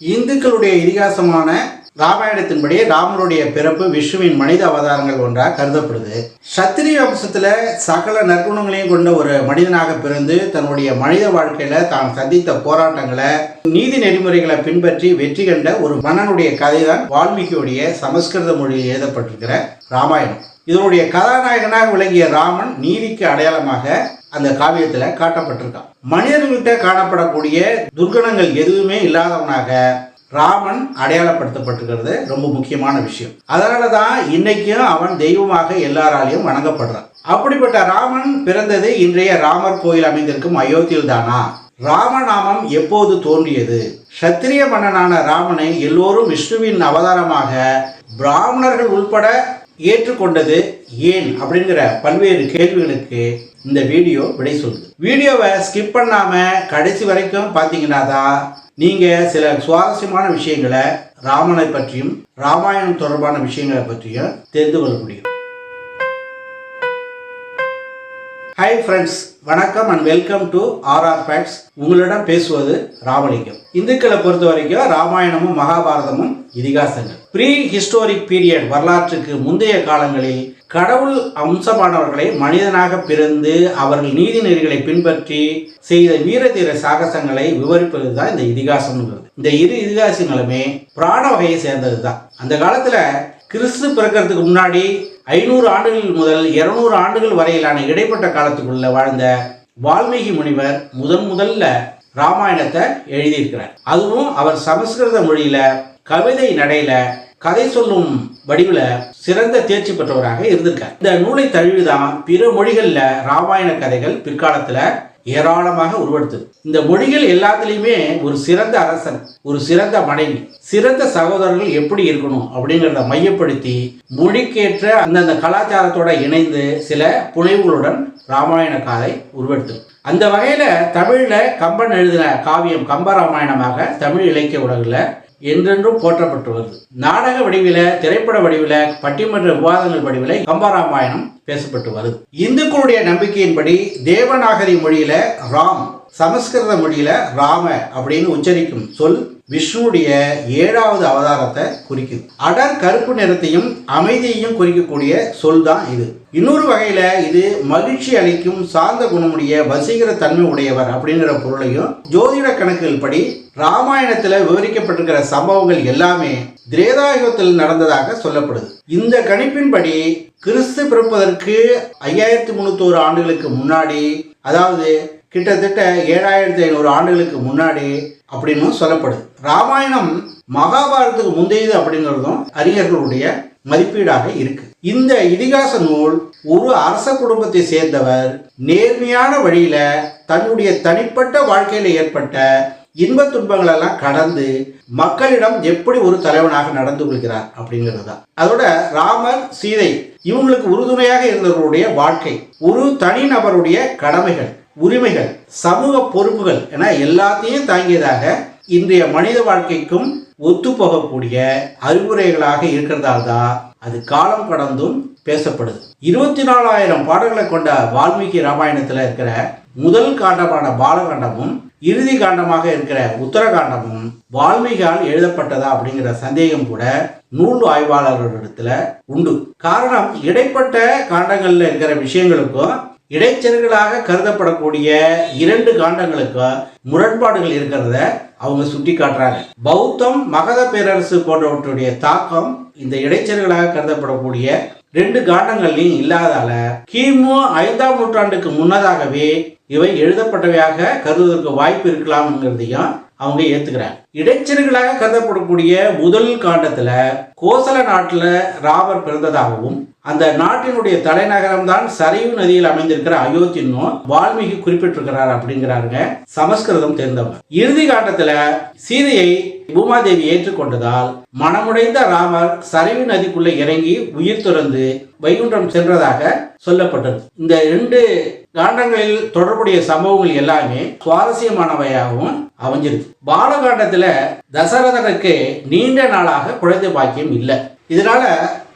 இந்துக்களுடைய இதிகாசமான ராமாயணத்தின்படி ராமனுடைய பிறப்பு விஷ்ணுவின் மனித அவதாரங்கள் ஒன்றாக கருதப்படுது. சத்திரிய வம்சத்தில் சகல நற்குணங்களையும் கொண்ட ஒரு மனிதனாக பிறந்து தன்னுடைய மனித வாழ்க்கையில தான் சந்தித்த போராட்டங்களை நீதி நெறிமுறைகளை பின்பற்றி வெற்றி கண்ட ஒரு மன்னனுடைய கதைதான் வால்மீகியுடைய சமஸ்கிருத மொழியில் எழுதப்பட்டிருக்கிற ராமாயணம். இதனுடைய கதாநாயகனாக விளங்கிய ராமன் நீதிக்கு அடையாளமாக அந்த காவியத்துல காட்டப்பட்டிருக்கான். மனிதர்கள்ட்ட காணப்படக்கூடிய துர்கணங்கள் எதுவுமே இல்லாதவனாக ராமன் அடையாளப்படுத்தப்பட்டிருக்கிறது ரொம்ப முக்கியமான விஷயம். அதனால தான் இன்னைக்கும் அவன் தெய்வமாக எல்லாராலையும் வணங்கப்படுறான். அப்படிப்பட்ட ராமன் பிறந்தது இன்றைய ராமர் கோயில் அமைந்திருக்கும் அயோத்தியில் தானா? ராமநாமம் எப்போது தோன்றியது? சத்திரிய மன்னனான ராமனை எல்லோரும் விஷ்ணுவின் அவதாரமாக பிராமணர்கள் உள்பட ஏற்றுக்கொண்டது ஏன்? அப்படிங்கிற பல்வேறு கேள்விகளுக்கு இந்த வீடியோ விடை சொல்லுது. வீடியோவை ஸ்கிப் பண்ணாம கடைசி வரைக்கும் பார்த்தீங்கன்னா தான் நீங்க சில சுவாரஸ்யமான விஷயங்களை ராமனை பற்றியும் ராமாயணம் தொடர்பான விஷயங்களை பற்றியும் தெரிந்து கொள்ள முடியும். ஹாய் ஃப்ரெண்ட்ஸ் வணக்கம் and welcome to RR facts உங்களிடம் பேசுவது ராமலிங்கம். இந்துக்களை பொறுத்த வரைக்கும் ராமாயணமும் மகாபாரதமும் இதிகாசங்கள். ப்ரீ ஹிஸ்டோரிக் பீரியட் வரலாற்றுக்கு முந்தைய காலங்களில் கடவுள் அம்சமானவர்களை மனிதனாக பிறந்து அவர்கள் நீதி நெறிகளை பின்பற்றி செய்த வீரதீர சாகசங்களை விவரிப்பது தான் இந்த இதிகாசம்ங்கிறது. இந்த இரு இதிகாசங்களுமே பிராண வகையை சேர்ந்தது தான் அந்த காலத்துல கிறிஸ்து பிறக்கிறதுக்கு முன்னாடி ஐநூறு ஆண்டுகள் முதல் இருநூறு ஆண்டுகள் வரையிலான இடைப்பட்ட காலத்துக்குள்ள வாழ்ந்த வால்மீகி முனிவர் முதன் முதல்ல ராமாயணத்தை எழுதியிருக்கிறார். அதுவும் அவர் சமஸ்கிருத மொழியில கவிதை நடையில கதை சொல்லும் வடிவில் சிறந்த தேர்ச்சி பெற்றவராக இருந்திருக்கார். இந்த நூலை தழுவிதான் பிற மொழிகளில் ராமாயண கதைகள் பிற்காலத்தில் ஏராளமாக உருவெடுத்தது. இந்த மொழிகள் எல்லாத்துலேயுமே ஒரு சிறந்த அரசன் ஒரு சிறந்த மனைவி சிறந்த சகோதரர்கள் எப்படி இருக்கணும் அப்படிங்கிறத மையப்படுத்தி மொழிக்கேற்ற அந்தந்த கலாச்சாரத்தோட இணைந்து சில புனைவுகளுடன் ராமாயண காதை உருவெடுத்தது. அந்த வகையில் தமிழில் கம்பன் எழுதின காவியம் கம்பராமாயணமாக தமிழ் இலக்கிய உலகில் என்றென்றும் போற்றப்பட்டு வருது நாடக வடிவில திரைப்பட வடிவில பட்டிமன்ற விவாதங்கள் வடிவில கம்பராமாயணம் பேசப்பட்டு வருது இந்துக்களுடைய நம்பிக்கையின்படி தேவநாகரி மொழியில ராம் சமஸ்கிருத மொழியில ராம அப்படின்னு உச்சரிக்கும் சொல் விஷ்ணுடைய ஏழாவது அவதாரத்தை குறிக்குது. அடர் கருப்பு நிறத்தையும் அமைதியையும் குறிக்கக்கூடிய சொல் தான் இது. இன்னொரு வகையில் இது மகிழ்ச்சி அளிக்கும் சார்ந்த குணமுடைய வசீகர தன்மை உடையவர் அப்படிங்கிற பொருளையும் ஜோதிட கணக்குகள் படி ராமாயணத்தில் விவரிக்கப்பட்டிருக்கிற சம்பவங்கள் எல்லாமே திரேதாயுகத்தில் நடந்ததாக சொல்லப்படுது. இந்த கணிப்பின்படி கிறிஸ்து பிறப்பதற்கு ஐயாயிரத்தி முன்னூத்தோரு ஆண்டுகளுக்கு முன்னாடி அதாவது கிட்டத்தட்ட ஏழாயிரத்தி ஐநூறு ஆண்டுகளுக்கு முன்னாடி அப்படின்னு சொல்லப்படுது. ராமாயணம் மகாபாரதத்துக்கு முந்தையது அப்படிங்கிறதும் அறிஞர்களுடைய மதிப்பீடாக இருக்கு. இந்த இதிகாச நூல் ஒரு அரச குடும்பத்தை சேர்ந்தவர் நேர்மையான வழியில தன்னுடைய தனிப்பட்ட வாழ்க்கையில ஏற்பட்ட இன்ப துன்பங்களெல்லாம் கடந்து மக்களிடம் எப்படி ஒரு தலைவனாக நடந்து கொள்கிறார் அப்படிங்கிறது தான். அதோட ராமர் சீதை இவங்களுக்கு உறுதுணையாக இருந்தவர்களுடைய வாழ்க்கை ஒரு தனிநபருடைய கடமைகள். உரிமைகள் சமூக பொறுப்புகள் என எல்லாத்தையும் தாங்கியதாக இன்றைய மனித வாழ்க்கைக்கும் ஒத்து போகக்கூடிய அறிவுரைகளாக இருக்கிறதால் தான் அது காலம் கடந்தும் பேசப்படுது. இருபத்தி நாலாயிரம் பாடல்களை கொண்ட வால்மீகி ராமாயணத்தில் இருக்கிற முதல் காண்டமான பாலகாண்டமும் இறுதி காண்டமாக இருக்கிற உத்தரகாண்டமும் வால்மீகால் எழுதப்பட்டதா அப்படிங்கிற சந்தேகம் கூட நூல் ஆய்வாளர்களிடத்துல உண்டு. காரணம் இடைப்பட்ட காண்டங்களில் இருக்கிற விஷயங்களுக்கும் இடைச்செருகளாக கருதப்படக்கூடிய இரண்டு காண்டங்களுக்கு முரண்பாடுகள் இருக்கிறத அவங்க சுட்டி காட்டுறாங்க பௌத்தம் மகத பேரரசு போன்றவற்றுடைய தாக்கம் இந்த இடைச்செருகளாக கருதப்படக்கூடிய ரெண்டு காண்டங்கள்லையும் இல்லாதால கிமு ஐந்தாம் நூற்றாண்டுக்கு முன்னதாகவே இவை எழுதப்பட்டவையாக கருதுவதற்கு வாய்ப்பு இருக்கலாம்ங்கிறதையும் அவங்க ஏத்துக்கிறாங்க. இடைச்செருகளாக கருதப்படக்கூடிய முதல் காண்டத்துல கோசல நாட்டுல ராவர் பிறந்ததாகவும் அந்த நாட்டினுடைய தலைநகரம் தான் சரையு நதியில் அமைந்திருக்கிற அயோத்தின்னும் வால்மீகி குறிப்பிட்டிருக்கிறார் அப்படிங்கிறாருங்க. சமஸ்கிருதம் தெரிந்தவர். இறுதி காட்டத்தில் சீதையை பூமாதேவி ஏற்றுக்கொண்டதால் மனமுடைந்த ராமர் சரையு நதிக்குள்ள இறங்கி உயிர் துறந்து வைகுண்டம் சென்றதாக சொல்லப்பட்டது. இந்த ரெண்டு காண்டங்களில் தொடர்புடைய சம்பவங்கள் எல்லாமே சுவாரஸ்யமானவையாகவும் அமைஞ்சிருக்கு. பாலகாண்டத்துல தசரதனுக்கு நீண்ட நாளாக குழந்தை பாக்கியம் இல்லை. இதனால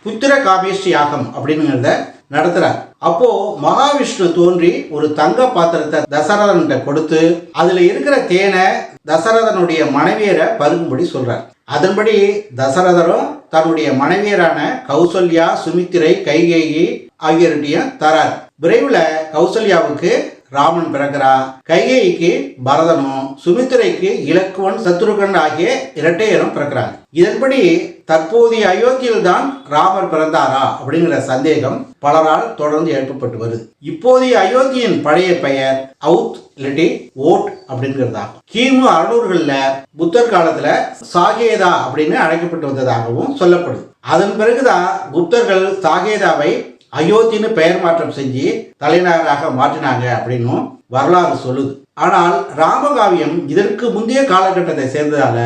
புத்திர காமேஷ்டி யாகம் அப்படிங்கிறத நடத்துறார். அப்போ மகாவிஷ்ணு தோன்றி ஒரு தங்க பாத்திரத்தை தசரதன்கிட்ட கொடுத்து அதுல இருக்கிற தேனை தசரதனுடைய மனைவியரை பருகும்படி சொல்றார். அதன்படி தசரதரும் தன்னுடைய மனைவியரான கௌசல்யா சுமித்திரை கைகேயி ஆகியோருடையும் தரார். விரைவில் கௌசல்யாவுக்கு ராமன் பிறக்கிறான் கைகேயிக்கு பரதனும் சுமித்திரைக்கு இலக்குவன் சத்ருகன் ஆகிய இரட்டையரும் பிறக்கிறாங்க இதன்படி தற்போதைய அயோத்தியில் தான் ராமர் பிறந்தாரா அப்படிங்கிற சந்தேகம் பலரால் தொடர்ந்து எழுப்பப்பட்டு வருது. இப்போதைய அயோத்தியின் பழைய பெயர் அவுத் இல்லாட்டி ஓட் அப்படிங்கிறதாகும். கிமு அறுநூறுகளில் புத்தர் காலத்துல சாகேதா அப்படின்னு அழைக்கப்பட்டு வந்ததாகவும் சொல்லப்படுது. அதன் பிறகுதான் குப்தர்கள் சாகேதாவை அயோத்தின்னு பெயர் மாற்றம் செஞ்சு தலைநகராக மாற்றினாங்க அப்படின்னும் வரலாறு சொல்லுது. ஆனால் ராமகாவியம் இதற்கு முந்தைய காலகட்டத்தை சேர்ந்ததால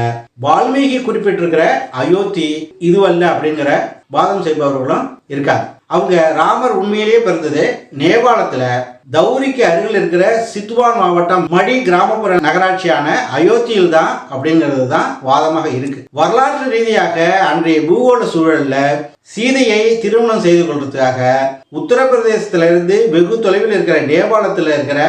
வால்மீகி குறிப்பிட்டிருக்கிற அயோத்தி இதுவல்ல அப்படிங்கிற வாதம் செய்பவர்களும் இருக்காங்க. அவங்க ராமர் உண்மையிலேயே பிறந்தது நேபாளத்துல. தௌரிக்கு அருகில் இருக்கிற சித்துவான் மாவட்டம் மடி கிராமப்புற நகராட்சியான அயோத்தியில் தான் அப்படிங்கிறது தான் வாதமாக இருக்கு. வரலாற்று ரீதியாக அன்றைய பூகோள சூழல்ல சீதையை திருமணம் செய்து கொள்றதுக்காக உத்தரப்பிரதேசத்திலிருந்து வெகு தொலைவில் இருக்கிற நேபாளத்தில் இருக்கிற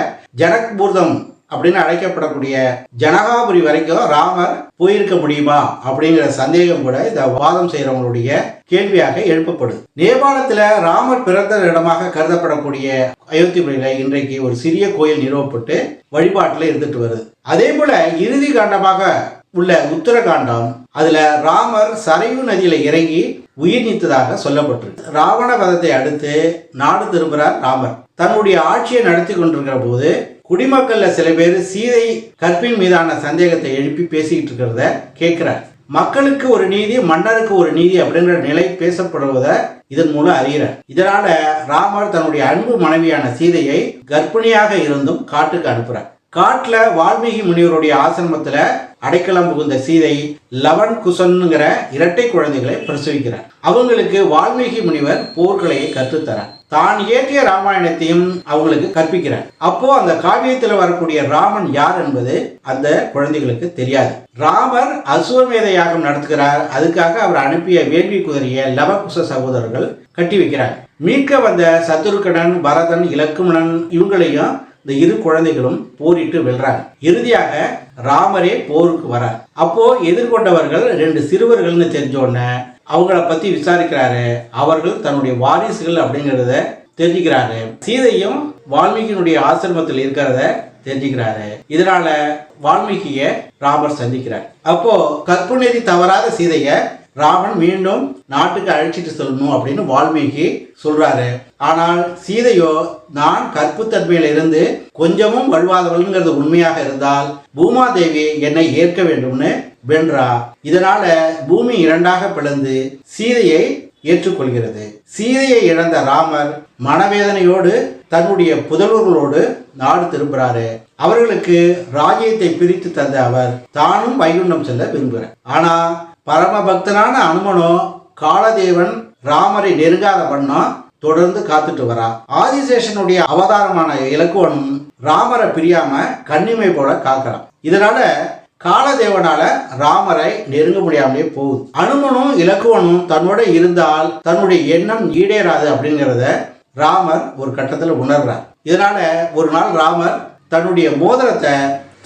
ஜனக்பூர்தம் அப்படின்னு அழைக்கப்படக்கூடிய ஜனகாபுரி வரைக்கும் ராமர் போயிருக்க முடியுமா அப்படிங்கிற சந்தேகம் கூட இந்த வாதம் செய்யறவங்களுடைய கேள்வியாக எழுப்பப்படுது. நேபாளத்துல ராமர் பிறந்த இடமாக கருதப்படக்கூடிய அயோத்திபுரியில் இன்றைக்கு ஒரு சிறிய கோயில் நிறுவப்பட்டு வழிபாட்டில் இருந்துட்டு வருது. அதே போல இறுதி காண்டமாக உள்ள உத்தரகாண்டம் அதுல ராமர் சரையு நதியில இறங்கி உயிர் நீத்ததாக சொல்லப்பட்டிருக்கு. ராவண வதத்தை அடுத்து நாடு திரும்புகிறார் ராமர். தன்னுடைய ஆட்சியை நடத்தி கொண்டிருக்கிற போது குடிமக்கள்ல சில பேர் சீதை கற்பின் மீதான சந்தேகத்தை எழுப்பி பேசிக்கிட்டு இருக்கிறத கேட்கிறார் மக்களுக்கு ஒரு நீதி மன்னருக்கு ஒரு நீதி அப்படிங்கிற நிலை பேசப்படுவதை இதன் மூலம் அறிகிறார். இதனால ராமர் தன்னுடைய அன்பு மனைவியான சீதையை கர்ப்பிணியாக இருந்தும் காட்டுக்கு அனுப்புறார். காட்டில் வால்மீகி முனிவருடைய ஆசிரமத்தில் அடைக்கலம் புகுந்த சீதை லவன் குசன்ங்கிற இரட்டை குழந்தைகளை பிரசவிக்கிறார். அவங்களுக்கு வால்மீகி முனிவர் போர்க்கலையை கற்றுத்தரார். தான் இயற்றிய ராமாயணத்தையும் அவங்களுக்கு கற்பிக்கிறார். அப்போ அந்த காவியத்தில் வரக்கூடிய ராமன் யார் என்பது அந்த குழந்தைகளுக்கு தெரியாது. ராமர் அசுவமேத யாகம் நடத்துகிறார். அதுக்காக அவர் அனுப்பிய வேள்வி குதிரைய லவகுச சகோதரர்கள் கட்டி வைக்கிறார். மீட்க வந்த சத்துருக்கடன் பரதன் இலக்குமணன் இவங்களையும் இந்த இரு குழந்தைகளும் போரிட்டு வெல்றாங்க. இறுதியாக ராமரே போருக்கு வரார். அப்போ எதிர்கொண்டவர்கள் ரெண்டு சிறுவர்கள்னு தெரிஞ்ச உடனே அவங்கள பத்தி விசாரிக்கிறாரு. அவர்கள் தன்னுடைய வாரிசுகள் அப்படிங்கிறத தெரிஞ்சுக்கிறாரு. சீதையும் வால்மீகியினுடைய ஆசிரமத்தில் இருக்கிறத தெரிஞ்சுக்கிறாரு. இதனால வால்மீகிய ராமர் சந்திக்கிறார். அப்போ கற்புநெறி தவறாத சீதைய ராவன் மீண்டும் நாட்டுக்கு அழைச்சிட்டு செல்லணும் அப்படின்னு வால்மீகி சொல்றாரு. ஆனால் சீதையோ நான் கற்புத்தன்மையில இருந்து கொஞ்சமும் வழுவாதவள்ங்கிறது உண்மையாக இருந்தால் பூமாதேவி என்னை ஏற்க வேண்டும்னு வென்றா. இதனால பூமி இரண்டாக பிளந்து சீதையை ஏற்றுக்கொள்கிறது. சீதையை இழந்த ராமர் மனவேதனையோடு தன்னுடைய புதல்வர்களோடு நாடு திரும்புறாரு. அவர்களுக்கு ராஜ்யத்தை பிரித்து தந்த அவர் தானும் வைகுண்டம் செல்ல விரும்புகிறார். ஆனா பரம பக்தனான அனுமனும் காலதேவன் ராமரை நெருங்காத வண்ணம் தொடர்ந்து காத்துட்டு வரா. ஆதிசேஷனுடைய அவதாரமான இலக்குவனும் ராமரை பிரியாம கண்ணிமை போல காக்கிறான் இதனால காலதேவனால ராமரை நெருங்க முடியாமலே போகுது. அனுமனும் இலக்குவனும் தன்னோட இருந்தால் தன்னுடைய எண்ணம் ஈடேறாது அப்படிங்கிறத ராமர் ஒரு கட்டத்தில் உணர்றார். இதனால ஒரு நாள் ராமர் தன்னுடைய மோதிரத்தை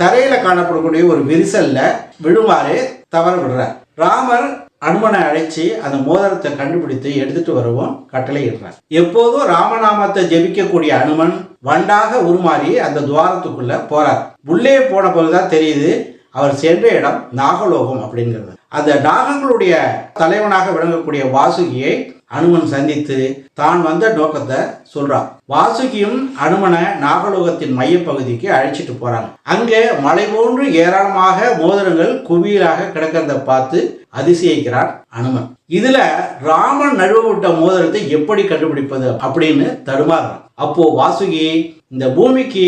தரையில காணப்படக்கூடிய ஒரு விரிசல்ல விழுமாறு தவற விடுறார். ராமர் அனுமனை அழைச்சி அந்த மோதிரத்தை கண்டுபிடித்து எடுத்துட்டு வரவும் கட்டளையிடுறார் எப்போதும் ராமநாமத்தை ஜெபிக்கக்கூடிய அனுமன் வண்டாக உருமாறி அந்த துவாரத்துக்குள்ள போறார். உள்ளே போன போதுதான் தெரியுது அவர் சென்ற இடம் நாகலோகம் அப்படிங்கிறது. அந்த நாகங்களுடைய தலைவனாக விளங்கக்கூடிய வாசுகியை அனுமன் சந்தித்து தான் வந்த நோக்கத்தை சொல்றான். வாசுகியும் அனுமனை நாகலோகத்தின் மையப்பகுதிக்கு அழைச்சிட்டு போறாங்க. அங்கே மலை போன்று ஏராளமாக மோதிரங்கள் குவியலாக கிடக்கிறத பார்த்து அதிசயிக்கிறார் அனுமன். இதுல ராமன் நழுவ மோதிரத்தை எப்படி கண்டுபிடிப்பது அப்படின்னு தடுமாறுறான் அப்போ வாசுகி இந்த பூமிக்கு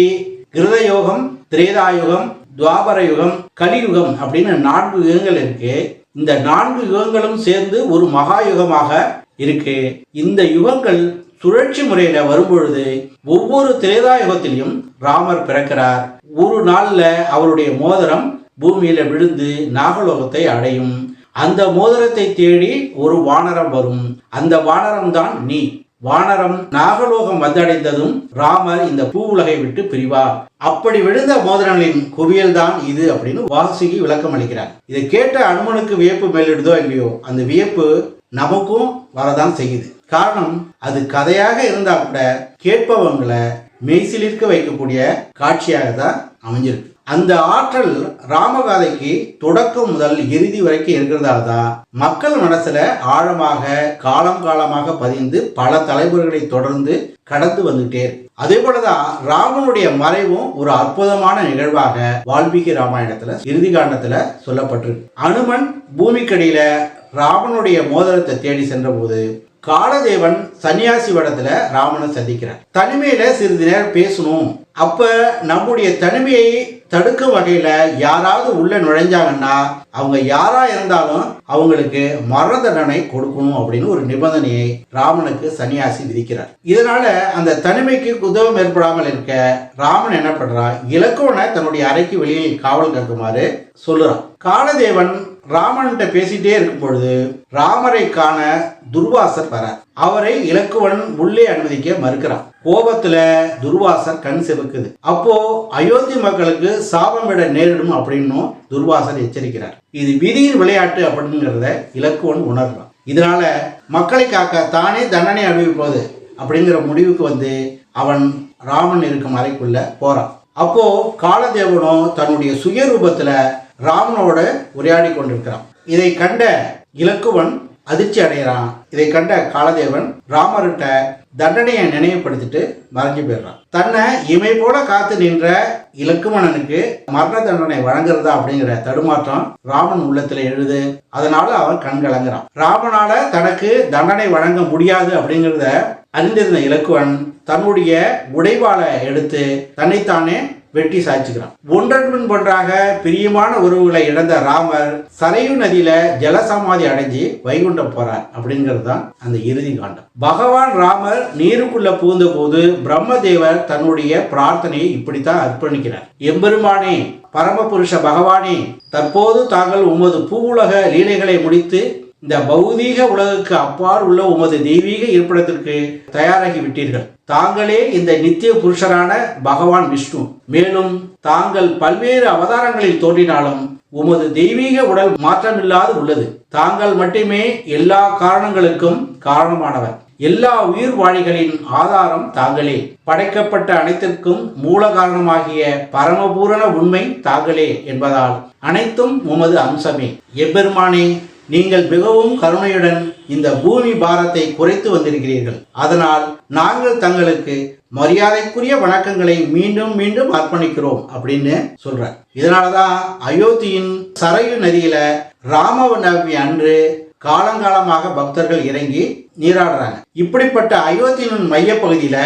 கிருதயோகம் திரேதாயுகம் துவாபர யுகம் கலியுகம் அப்படின்னு நான்கு யுகங்கள் இருக்கு. இந்த நான்கு யுகங்களும் சேர்ந்து ஒரு மகா யுகமாக இருக்கு. இந்த யுகங்கள் சுழற்சி முறையில வரும்பொழுது ஒவ்வொரு திரேதா யுகத்திலையும் ராமர் பிறக்கிறார். ஒரு நாள்ல அவருடைய மோதிரம் பூமியில விழுந்து நாகலோகத்தை அடையும். அந்த மோதிரத்தை தேடி ஒரு வானரம் வரும். அந்த வானரம் தான் நீ. வானரம் நாகலோகம் வந்தடைந்ததும் ராமர் இந்த பூ உலகை விட்டு பிரிவார். அப்படி விழுந்த மோதிரங்களின் குவியல் தான் இது அப்படின்னு வாசுகி விளக்கம் அளிக்கிறார் இதை கேட்ட அனுமனுக்கு வியப்பு மேலிடுதோ இல்லையோ? அந்த வியப்பு நமக்கும் வரதான் செய்யுது. காரணம் அது கதையாக இருந்தா கூட கேட்பவங்களை மெய்சிலிருக்க வைக்கக்கூடிய காட்சியாக தான் அமைஞ்சிருக்கு. அந்த ஆற்றல் ராமகாதைக்கு தொடக்கம் முதல் இறுதி வரைக்கும் இருக்கிறதால தான் மக்கள் மனசுல ஆழமாக காலம் காலமாக பதிந்து பல தலைமுறைகளை தொடர்ந்து கடந்து வந்துட்டே அதே போலதான் ராமனுடைய மறைவும் ஒரு அற்புதமான நிகழ்வாக வால்மீகி ராமாயணத்துல இறுதி காண்டத்துல சொல்லப்பட்டிருக்கு. அனுமன் பூமிக்கடியில ராமனுடைய மோதிரத்தை தேடி சென்றபோது காலதேவன் சன்னியாசி வடத்துல ராமனை சந்திக்கிறார். தனிமையில சிறிது நேரம் பேசணும். அப்ப நம்முடைய தனிமையை தடுக்கும் வகையில யாராவது உள்ள நுழைஞ்சாங்கன்னா அவங்க யாரா இருந்தாலும் அவங்களுக்கு மரண தண்டனை கொடுக்கணும் அப்படின்னு ஒரு நிபந்தனையை ராமனுக்கு சன்னியாசி விதிக்கிறார். இதனால அந்த தனிமைக்கு குதவம் ஏற்படாமல் இருக்க ராமன் என்ன பண்றான்? இலக்குவனை தன்னுடைய அறைக்கு வெளியில் காவல் காக்குமாறு சொல்லுறான். காலதேவன் ராமன்கிட்ட பேசிட்டே இருக்கும் பொழுது ராமரை காண துர்வாசர் வர. அவரை இலக்குவன் உள்ளே அனுமதிக்க மறுக்கிறான். கோபத்துல துர்வாசர் கண் செவக்குது. அப்போ அயோத்தி மக்களுக்கு சாபமிட நேரிடும் அப்படின்னும் துர்வாசர் எச்சரிக்கிறார். இது விதியின் விளையாட்டு அப்படிங்கிறத இலக்குவன் உணர்றான். இதனால மக்களை காக்க தானே தண்டனை அனுபவிப்பது அப்படிங்கிற முடிவுக்கு வந்து அவன் ராமன் இருக்கும் அறைக்குள்ள போறான். அப்போ காலதேவனும் தன்னுடைய சுயரூபத்துல ராமனோட உரையாடி கொண்டிருக்கிறான். இதை கண்ட இலக்குவன் அதிர்ச்சி அடைகிறான். இதை கண்ட காலதேவன் ராமர்கிட்ட தண்டனையை நினைவுபடுத்திட்டு மறைஞ்சு போயிடுறான். தன்னை இமை போல காத்து நின்ற இலக்குமணனுக்கு மரண தண்டனை வழங்குறதா அப்படிங்கிற தடுமாற்றம் ராமன் உள்ளத்துல எழுது. அதனால அவன் கண் கலங்குறான். ராமனால தனக்கு தண்டனை வழங்க முடியாது அப்படிங்கிறத அறிந்திருந்த இலக்குவன் தன்னுடைய உடைவாளை எடுத்து தன்னைத்தானே வெட்டி சாய்ச்சிக்கிறான். ஒன்றன் பின் ஒன்றாக பிரியமான உறவுகளை இழந்த ராமர் சரையு நதியில ஜலசமாதி அடைஞ்சு வைகுண்டம் போறார் அப்படிங்கிறது தான் அந்த இறுதி காண்டம். பகவான் ராமர் நீருக்குள்ள புகுந்த போது பிரம்மதேவர் தன்னுடைய பிரார்த்தனையை இப்படித்தான் அர்ப்பணிக்கிறார். எம்பெருமானே பரமபுருஷ பகவானே தற்போது தாங்கள் உமது பூவுலக லீலைகளை முடித்து இந்த பௌதீக உலகுக்கு அப்பால் உள்ள உமது தெய்வீக இருப்பிடத்திற்கு தயாராகி விட்டீர்கள். தாங்களே இந்த நித்திய புருஷரான பகவான் விஷ்ணு. மேலும் தாங்கள் பல்வேறு அவதாரங்களில் தோன்றினாலும் உமது தெய்வீக உடல் மாற்றமில்லாது உள்ளது. தாங்கள் மட்டுமே எல்லா காரணங்களுக்கும் காரணமானவர். எல்லா உயிர் வாழிகளின் ஆதாரம் தாங்களே. படைக்கப்பட்ட அனைத்திற்கும் மூல காரணமாகிய பரமபூரண உண்மை தாங்களே என்பதால் அனைத்தும் உமது அம்சமே. எம்பெருமானே நீங்கள் மிகவும் கருணையுடன் இந்த பூமி பாரத்தை குறைத்து வந்திருக்கிறீர்கள். அதனால் நாங்கள் தங்களுக்கு மரியாதைக்குரிய வணக்கங்களை மீண்டும் மீண்டும் அர்ப்பணிக்கிறோம் அப்படின்னு சொல்றார். இதனாலதான் அயோத்தியின் சரையு நதியில ராமநவமி அன்று காலங்காலமாக பக்தர்கள் இறங்கி நீராடுறாங்க. இப்படிப்பட்ட அயோத்தியின் மையப்பகுதியில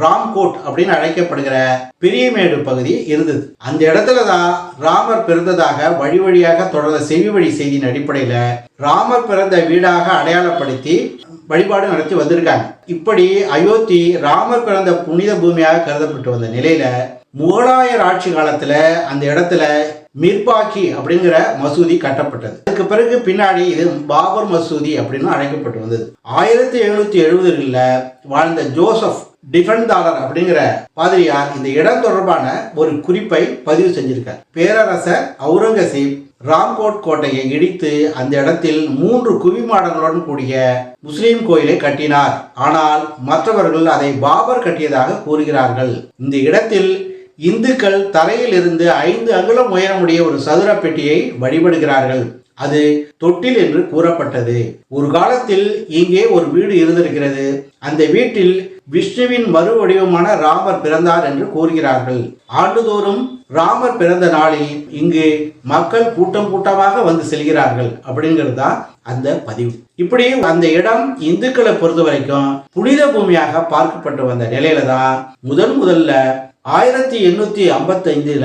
ராம்கோட் அப்படின்னு அழைக்கப்படுகிற பெரியமேடு பகுதி இருந்தது. அந்த இடத்துல தான் ராமர் பிறந்ததாக வழி வழியாக தொடர்ந்த செவி வழி செய்தியின் அடிப்படையில ராமர் பிறந்த வீடாக அடையாளப்படுத்தி வழிபாடு நடத்தி வந்திருக்காங்க. இப்படி அயோத்தி ராமர் பிறந்த புனித பூமியாக கருதப்பட்டு வந்த நிலையில முகலாயர் ஆட்சி காலத்துல அந்த இடத்துல மிர்பாக்கி அப்படிங்கிற மசூதி கட்டப்பட்டது. அதுக்கு பிறகு பின்னாடி இது பாபர் மசூதி அப்படின்னு அழைக்கப்பட்டு வந்தது. ஆயிரத்தி எழுநூத்தி எழுபதுகளில் வாழ்ந்த ஜோசப் டிஃபென்தாளர் அப்படிங்கிற பாதிரியார் இந்த இடம் தொடர்பான ஒரு குறிப்பை பதிவு செஞ்சிருக்கார். பேரரசர் அவுரங்கசீப் ராம்கோட் கோட்டையை இடித்து அந்த இடத்தில் மூன்று குவிமாடங்களுடன் கூடிய முஸ்லீம் கோயிலை கட்டினார். ஆனால் மற்றவர்கள் அதை பாபர் கட்டியதாக கூறுகிறார்கள். இந்த இடத்தில் இந்துக்கள் தரையில் இருந்து ஐந்து அங்குலம் உயரமுடைய ஒரு சதுர பெட்டியை வழிபடுகிறார்கள். அது தொட்டில் என்று கூறப்பட்டது. ஒரு காலத்தில் இங்கே ஒரு வீடு இருந்திருக்கிறது. அந்த வீட்டில் விஷ்ணுவின் மறு வடிவமான ராமர் பிறந்தார் என்று கூறுகிறார்கள். ஆண்டுதோறும் ராமர் பிறந்த நாளில் இங்கு மக்கள் கூட்டம் கூட்டமாக வந்து செல்கிறார்கள் அப்படிங்கிறது தான் அந்த பதிவு. இப்படி அந்த இடம் இந்துக்களை பொறுத்த வரைக்கும் புனித பூமியாக பார்க்கப்பட்டு வந்த நிலையில தான் முதன் முதல்ல ஆயிரத்தி எண்ணூத்தி ஐம்பத்தைந்தில்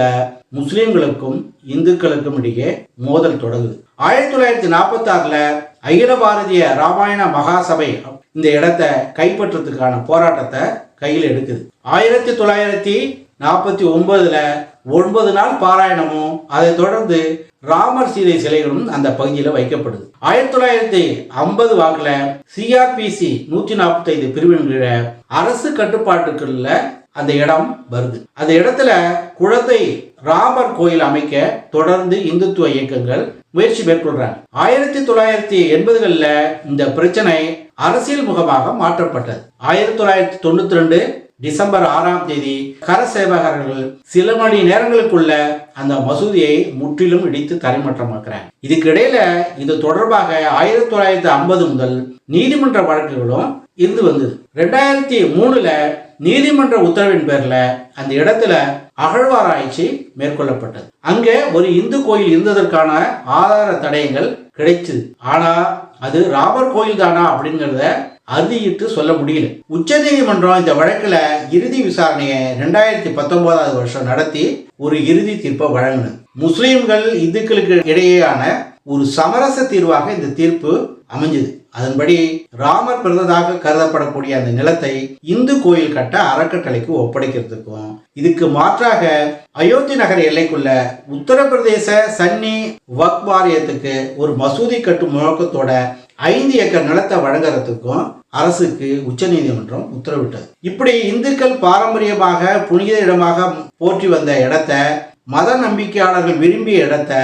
முஸ்லிம்களுக்கும் இந்துக்களுக்கும் இடையே மோதல் தொடங்குது. ஆயிரத்தி தொள்ளாயிரத்தி நாற்பத்தி ஆறுல அகில பாரதிய ராமாயண மகாசபை இந்த இடத்தை கைப்பற்றுறதுக்கான போராட்டத்தை கையில் எடுக்குது. ஆயிரத்தி தொள்ளாயிரத்தி நாற்பத்தி ஒன்பதுல ஒன்பது நாள் பாராயணமும் அதைத் தொடர்ந்து ராமர் சீதை சிலைகளும் அந்த பகுதியில் வைக்கப்படுது. ஆயிரத்தி தொள்ளாயிரத்தி ஐம்பது வாக்குல சிஆர்பிசி நூற்றி நாற்பத்தைந்து பிரிவின் கீழே அரசு கட்டுப்பாட்டுக்குள்ள அந்த இடம் வருது. அந்த இடத்துல குழந்தை ராமர் கோயில் அமைக்க தொடர்ந்து இந்துத்துவ இயக்கங்கள் முயற்சி மேற்கொள்றாங்க. ஆயிரத்தி தொள்ளாயிரத்தி எண்பதுகளில் இந்த பிரச்சனை அரசியல் முகமாக மாற்றப்பட்டது. ஆயிரத்தி தொள்ளாயிரத்தி தொண்ணூத்தி ரெண்டு டிசம்பர் ஆறாம் தேதி கரசேவகர்கள் சில மணி நேரங்களுக்குள்ள அந்த மசூதியை முற்றிலும் இடித்து தரைமட்டமாக்குறாங்க. இதுக்கு இடையில இது தொடர்பாக ஆயிரத்தி தொள்ளாயிரத்தி ஐம்பது முதல் நீதிமன்ற வழக்குகளும் இருந்து வந்தது. ரெண்டாயிரத்தி மூணுல நீதிமன்ற உத்தரவின் பேரில் அந்த இடத்துல அகழ்வாராய்ச்சி மேற்கொள்ளப்பட்டது. அங்கே ஒரு இந்து கோயில் இருந்ததற்கான ஆதார தடயங்கள் கிடைச்சது. ஆனா அது ராமர் கோயில் தானா அப்படிங்கிறத அறுதியிட்டு சொல்ல முடியல. உச்ச நீதிமன்றம் இந்த வழக்குல இறுதி விசாரணையை ரெண்டாயிரத்தி பத்தொன்பதாவது வருஷம் நடத்தி ஒரு இறுதி தீர்ப்பை வழங்கினது. முஸ்லீம்கள் இந்துக்களுக்கு இடையேயான ஒரு சமரச தீர்வாக இந்த தீர்ப்பு அமைஞ்சது. அதன்படி ராமர் பிறந்ததாக கருதப்படக்கூடிய அந்த நிலத்தை இந்து கோயில் கட்ட அறக்கட்டளைக்கு ஒப்படைக்கிறதுக்கும் இதுக்கு மாற்றாக அயோத்தி நகர் எல்லைக்குள்ள உத்தரப்பிரதேச சன்னி வக் வாரியத்துக்கு ஒரு மசூதி கட்டும் முழக்கத்தோட ஐந்து ஏக்கர் நிலத்தை வழங்குறதுக்கும் அரசுக்கு உச்சநீதிமன்றம் உத்தரவிட்டது. இப்படி இந்துக்கள் பாரம்பரியமாக புனித இடமாக போற்றி வந்த இடத்த மத நம்பிக்கையாளர்கள் விரும்பிய இடத்தை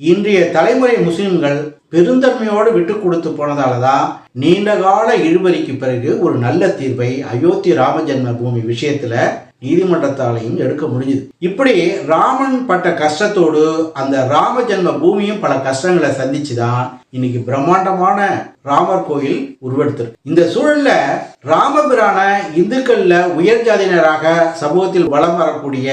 இன்றைய தலைமுறை முஸ்லிம்கள் பெருந்தன்மையோடு விட்டு கொடுத்து போனதால தான் நீண்ட கால இழுபறிக்கு பிறகு ஒரு நல்ல தீர்ப்பை அயோத்தி ராமஜென்ம பூமி விஷயத்துல நீதிமன்றத்தாலையும் எடுக்க முடிஞ்சுது. இப்படி ராமன் பட்ட கஷ்டத்தோடு அந்த ராம ஜென்ம பூமியும் பல கஷ்டங்களை சந்திச்சு தான் இன்னைக்கு பிரம்மாண்டமான ராமர் கோயில் உருவெடுத்திருக்கு. இந்த சூழல்ல ராமபிரான இந்துக்கள்ல உயர் ஜாதியினராக சமூகத்தில் வலம் வரக்கூடிய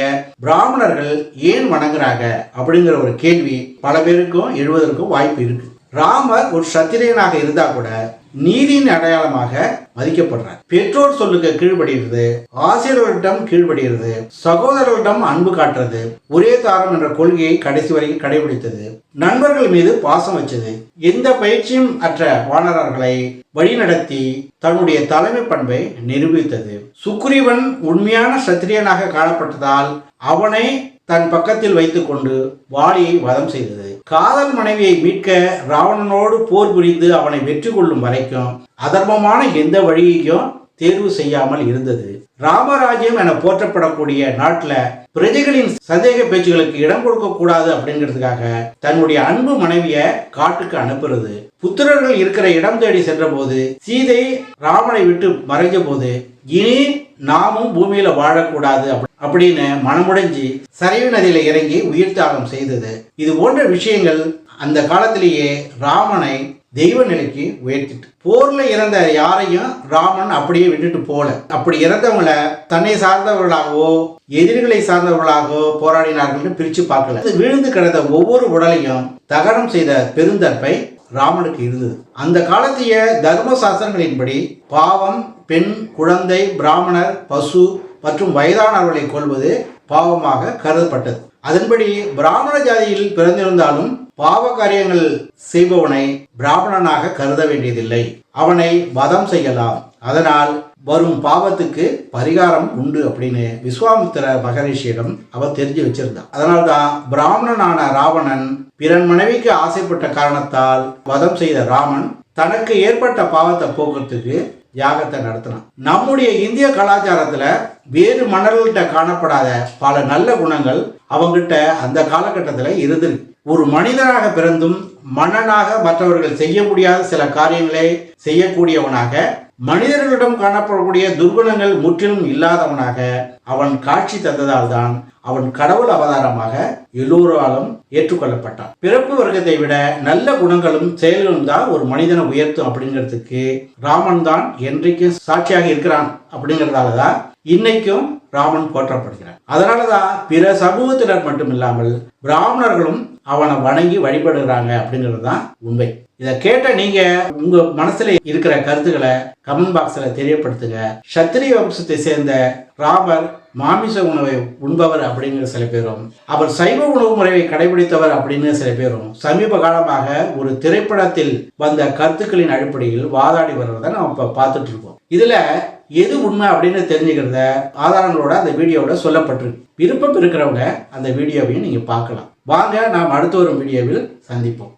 பிராமணர்கள் ஏன் வணங்குறாங்க அப்படிங்கிற ஒரு கேள்வி பல பேருக்கும் எழுவதற்கும் வாய்ப்பு இருக்கு. ராமர் ஒரு சத்திரியனாக இருந்தா கூட நீதியின் அடையாளமாக மதிக்கப்படுறார். பெற்றோர் சொல்லுக்கு கீழ்படுகிறது ஆசிரியர்களிடம் கீழ்படுகிறது சகோதரர்களிடம் அன்பு காட்டுறது ஒரே தாரம் என்ற கொள்கையை கடைசி வரைக்கும் கடைபிடித்தது நண்பர்கள் மீது பாசம் வச்சது எந்த பயிற்சியும் அற்ற வானரர்களை வழிநடத்தி தன்னுடைய தலைமை பண்பை நிரூபித்தது. சுக்ரீவன் உண்மையான சத்திரியனாக காணப்பட்டதால் அவனை தன் பக்கத்தில் வைத்துக்கொண்டு வாலியை வதம் செய்தது. காதல் மனைவியை மீட்க ராவணனோடு போர் புரிந்து அவனை வெற்றி கொள்ளும் வரைக்கும் அதர்மமான எந்த வழியையும் தேர்வு செய்யாமல் இருந்தது. ராமராஜ்யம் என போற்றப்படக்கூடிய நாட்டில் பிரஜைகளின் சந்தேக பேச்சுகளுக்கு இடம் கொடுக்க கூடாது அப்படிங்கிறதுக்காக தன்னுடைய அன்பு மனைவிய காட்டுக்கு அனுப்புறது. புத்திரர்கள் இருக்கிற இடம் தேடி சென்றபோது சீதை ராமனை விட்டு மறைஞ்ச போது இனி நாமும் பூமியில வாழக்கூடாது அப்படி- அப்படின்னு மனமுடைஞ்சு சரைவு நதியில இறங்கி உயிர் தியாகம் செய்தது. இது போன்ற விஷயங்கள் அந்த காலத்திலேயே ராமனை தெய்வ நிலைக்கு உயர்த்திட்டு. போர்ல இறந்த யாரையும் ராமன் அப்படியே விட்டுட்டு போல. அப்படி இறந்தவங்கள தன்னை சார்ந்தவர்களாகவோ எதிரிகளை சார்ந்தவர்களாகவோ போராடினார்கள்னு பிரிச்சு பார்க்கல. அது விழுந்து கிடந்த ஒவ்வொரு உடலையும் தகனம் செய்த பெருந்தற்பை ராமனுக்கு இருந்தது. அந்த காலத்திய தர்ம சாஸ்திரங்களின்படி பாவம் பெண் குழந்தை பிராமணர் பசு மற்றும் வயதானவர்களை கொள்வது பாவமாக கருதப்பட்டது. அதன்படி பிராமண ஜாதியில் பிறந்திருந்தாலும் பாவ காரியங்கள் செய்பவனை பிராமணனாக கருத வேண்டியதில்லை. அவனை வதம் செய்யலாம். அதனால் வரும் பாவத்துக்கு பரிகாரம் உண்டு அப்படின்னு விஸ்வாமித்திர மகரிஷியிடம் அவர் தெரிஞ்சு வச்சிருந்தான் அதனால்தான் பிராமணனான ராவணன் பிறன் மனைவிக்கு ஆசைப்பட்ட காரணத்தால் வதம் செய்த ராமன் தனக்கு ஏற்பட்ட பாவத்தை போக்குறதுக்கு யாகத்தை நடத்தினான். நம்முடைய இந்திய கலாச்சாரத்துல வேறு மன்னர்கள்ட்ட காணப்படாத பல நல்ல குணங்கள் அவங்கிட்ட அந்த காலகட்டத்தில் இருந்திருக்கு. ஒரு மனிதனாக பிறந்தும் மன்னனாக மற்றவர்கள் செய்ய முடியாத சில காரியங்களை செய்யக்கூடியவனாக மனிதர்களிடம் காணப்படக்கூடிய துர்குணங்கள் முற்றிலும் இல்லாதவனாக அவன் காட்சி தந்ததால் தான் அவன் கடவுள் அவதாரமாக எல்லோராலும் ஏற்றுக்கொள்ளப்பட்டான். பிறப்பு வர்க்கத்தை விட நல்ல குணங்களும் செயல்களும் தான் ஒரு மனிதனை உயர்த்தும் அப்படிங்கிறதுக்கு ராமன் தான் என்றைக்கும் சாட்சியாக இருக்கிறான் அப்படிங்கிறதால தான் இன்னைக்கும் ராமன் போற்றப்படுகிறார் அதனாலதான் பிற சமூகத்தினர் மட்டும் இல்லாமல் பிராமணர்களும் அவனை வணங்கி வழிபடுறாங்க அப்படிங்கிறது தான் உண்மை. இதை கேட்ட நீங்க உங்க மனசுல இருக்கிற கருத்துக்களை கமெண்ட் பாக்ஸ்ல தெரியப்படுத்துங்க. சத்திரிய வம்சத்தை சேர்ந்த ராமர் மாமிச உணவை உண்பவர் அப்படிங்கிற சில பேரும் அவர் சைவ உணவு முறையை கடைபிடித்தவர் அப்படின்னு சில பேரும் சமீப காலமாக ஒரு திரைப்படத்தில் வந்த கருத்துக்களின் அடிப்படையில் வாதாடி வர்றதை நம்ம இப்போ பார்த்துட்டு இருக்கோம். இதுல எது உண்மை அப்படின்னு தெரிஞ்சுக்கிறத ஆதாரங்களோட அந்த வீடியோவோட சொல்லப்பட்டிருக்கு. விருப்பம் இருக்கிறவங்க அந்த வீடியோவையும் நீங்க பார்க்கலாம். வாங்க நாம் அடுத்த ஒரு வீடியோவில் சந்திப்போம்.